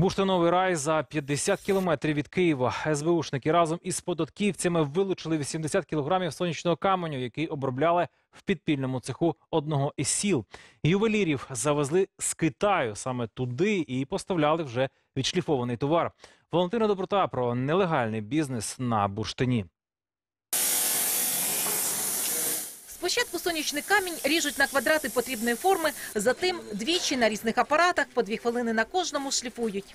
Бурштиновий рай за 50 кілометрів від Києва. СБУшники разом із податківцями вилучили 80 кілограмів сонячного каменю, який обробляли в підпільному цеху одного із сіл. Ювелірів завезли з Китаю саме туди і поставляли вже відшліфований товар. Валентина Доброта про нелегальний бізнес на бурштині. Спочатку сонячний камінь ріжуть на квадрати потрібної форми, затим двічі на різних апаратах, по дві хвилини на кожному шліфують.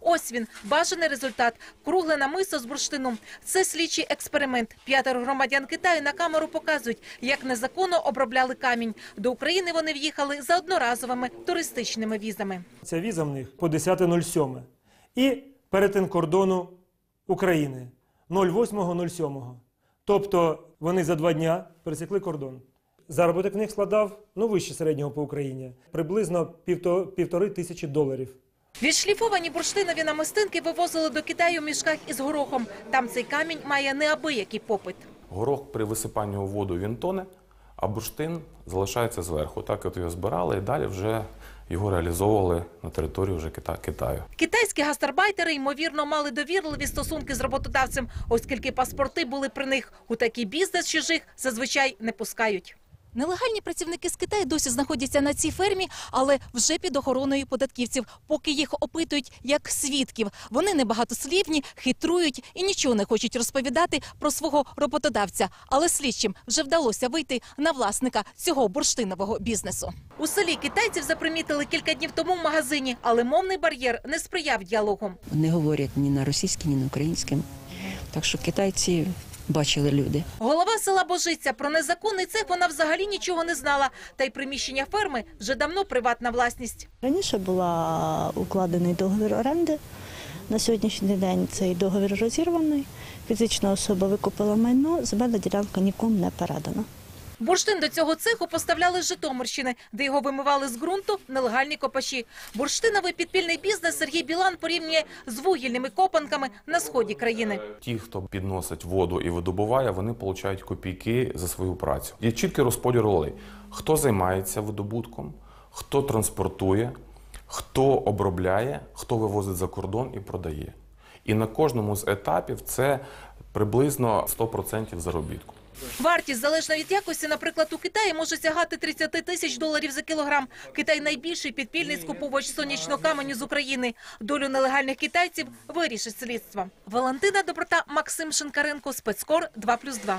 Ось він, бажаний результат. Кругле намисо з бурштину. Це слідчий експеримент. П'ятеро громадян Китаю на камеру показують, як незаконно обробляли камінь. До України вони в'їхали за одноразовими туристичними візами. Ця віза в них по 10.07. І перетин кордону України 08.07. Тобто вони за два дня пересікли кордон. Заробіток в них складав ну, вище середнього по Україні, приблизно півтори тисячі доларів. Відшліфовані бурштинові намистинки вивозили до Китаю в мішках із горохом. Там цей камінь має неабиякий попит. Горох при висипанні у воду він тоне, а бурштин залишається зверху. Так от його збирали і далі вже його реалізовували на території вже Кита- Китаю. Китайські гастарбайтери, ймовірно, мали довірливі стосунки з роботодавцем, оскільки паспорти були при них. У такий бізнес чужих зазвичай не пускають. Нелегальні працівники з Китаю досі знаходяться на цій фермі, але вже під охороною податківців, поки їх опитують як свідків. Вони небагатослівні, хитрують і нічого не хочуть розповідати про свого роботодавця. Але слідчим вже вдалося вийти на власника цього бурштинового бізнесу. У селі китайців запримітили кілька днів тому в магазині, але мовний бар'єр не сприяв діалогу. не говорять ні на російській, ні на українському. Так що китайці бачили люди. Голова села Божиця про незаконний цех вона взагалі нічого не знала. Та й приміщення ферми вже давно приватна власність. Раніше була укладений договір оренди. На сьогоднішній день цей договір розірваний. Фізична особа викупила майно, земельна ділянка нікому не передана. Бурштин до цього цеху поставляли з Житомирщини, де його вимивали з ґрунту нелегальні копачі. Бурштиновий підпільний бізнес Сергій Білан порівнює з вугільними копанками на сході країни. Ті, хто підносить воду і видобуває, вони отримують копійки за свою працю. Є чіткий розподіл ролей. Хто займається видобутком, хто транспортує, хто обробляє, хто вивозить за кордон і продає. І на кожному з етапів це приблизно 100% заробітку. Вартість залежно від якості, наприклад, у Китаї може сягати 30 тисяч доларів за кілограм. Китай найбільший підпільний скуповувач сонячного каменю з України. Долю нелегальних китайців вирішить слідство. Валентина Доброта, Максим Шинкаренко, спецкор 2+,2.